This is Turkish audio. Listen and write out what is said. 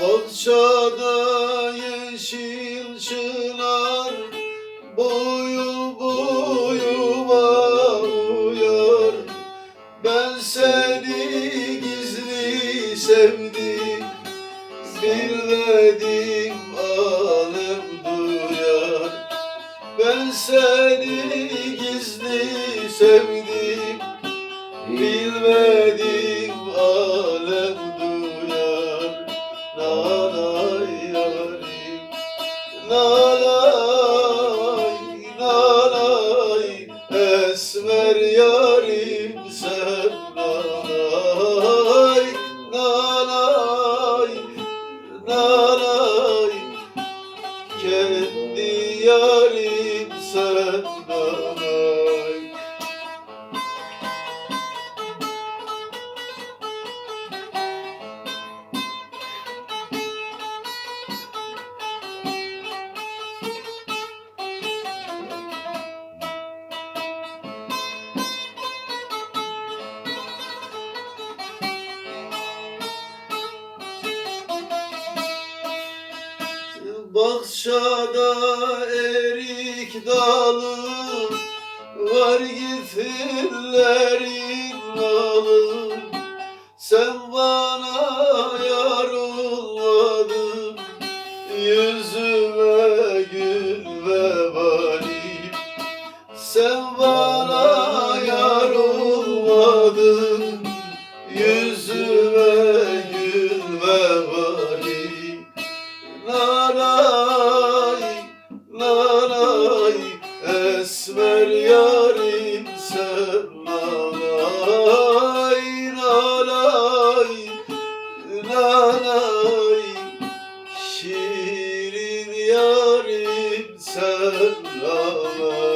Bahçada yeşil çınar Boyu boyuma uyar. Ben seni gizli sevdim Bilmedim alem duyar. Ben seni gizli sevdim Bilmedim yarim sen Nanay, nanay, nanay. Kendi yarim sen Nanay Bahçada erik dalı Var gitillerin malı. Sen bana yar olmadın Yüzüme gül ve balim Sen bana yar olmadın Yüzüme gül ve balim Ses ver yarim sen Lalay, lalay, lalay Şirin yarim sen lalay